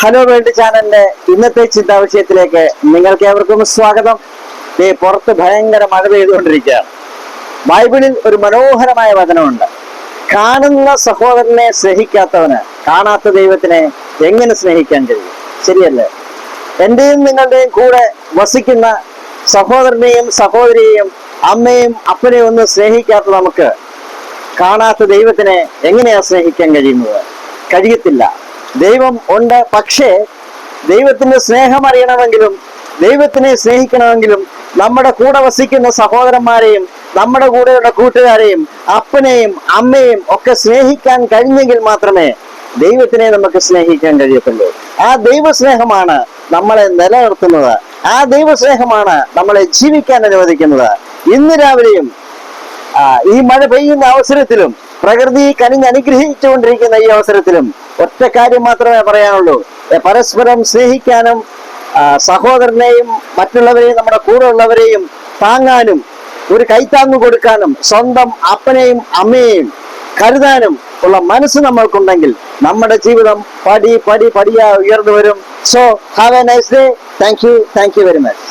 Hello world ചാനലിന്റെ ഇന്നത്തെ ചിന്താ വിഷയത്തിലേക്ക് നിങ്ങൾക്ക് ഏവർക്കും സ്വാഗതം. ഈ പുറത്ത് ഭയങ്കര മഴ പെയ്തുകൊണ്ടിരിക്കുകയാണ്. ബൈബിളിൽ ഒരു മനോഹരമായ വചനമുണ്ട്. കാണുന്ന സഹോദരനെ സ്നേഹിക്കാത്തവന് കാണാത്ത ദൈവത്തിനെ എങ്ങനെ സ്നേഹിക്കാൻ കഴിയും? ശരിയല്ലേ? എന്റെയും നിങ്ങളുടെയും കൂടെ വസിക്കുന്ന സഹോദരനെയും സഹോദരിയെയും അമ്മയും അപ്പനെയും ഒന്നും സ്നേഹിക്കാത്ത നമുക്ക് കാണാത്ത ദൈവത്തിനെ എങ്ങനെയാ സ്നേഹിക്കാൻ കഴിയുന്നത്? കഴിയത്തില്ല. ദൈവം ഉണ്ട്. പക്ഷേ ദൈവത്തിന്റെ സ്നേഹം അറിയണമെങ്കിലും ദൈവത്തിനെ സ്നേഹിക്കണമെങ്കിലും നമ്മുടെ കൂടെ വസിക്കുന്ന സഹോദരന്മാരെയും നമ്മുടെ കൂടെയുള്ള കൂട്ടുകാരെയും അപ്പനെയും അമ്മയും ഒക്കെ സ്നേഹിക്കാൻ കഴിഞ്ഞെങ്കിൽ മാത്രമേ ദൈവത്തിനെ നമുക്ക് സ്നേഹിക്കാൻ കഴിയത്തുള്ളൂ. ആ ദൈവസ്നേഹമാണ് നമ്മളെ നിലനിർത്തുന്നത്. ആ ദൈവസ്നേഹമാണ് നമ്മളെ ജീവിക്കാൻ അനുവദിക്കുന്നത്. ഇന്ന് രാവിലെയും ഈ മഴ പെയ്യുന്ന അവസരത്തിലും പ്രകൃതി കനിഞ്ഞ് അനുഗ്രഹിച്ചുകൊണ്ടിരിക്കുന്ന ഈ അവസരത്തിലും ഒറ്റ കാര്യം മാത്രമേ പറയാനുള്ളൂ. പരസ്പരം സ്നേഹിക്കാനും സഹോദരനെയും മറ്റുള്ളവരെയും നമ്മുടെ കൂടെ ഉള്ളവരെയും താങ്ങാനും ഒരു കൈത്താങ്ങ് കൊടുക്കാനും സ്വന്തം അപ്പനെയും അമ്മയെയും കരുതാനും ഉള്ള മനസ്സ് നമ്മൾക്കുണ്ടെങ്കിൽ നമ്മുടെ ജീവിതം പടി പടി പടിയാ ഉയർന്നു വരും. So have a nice day thank you thank you very much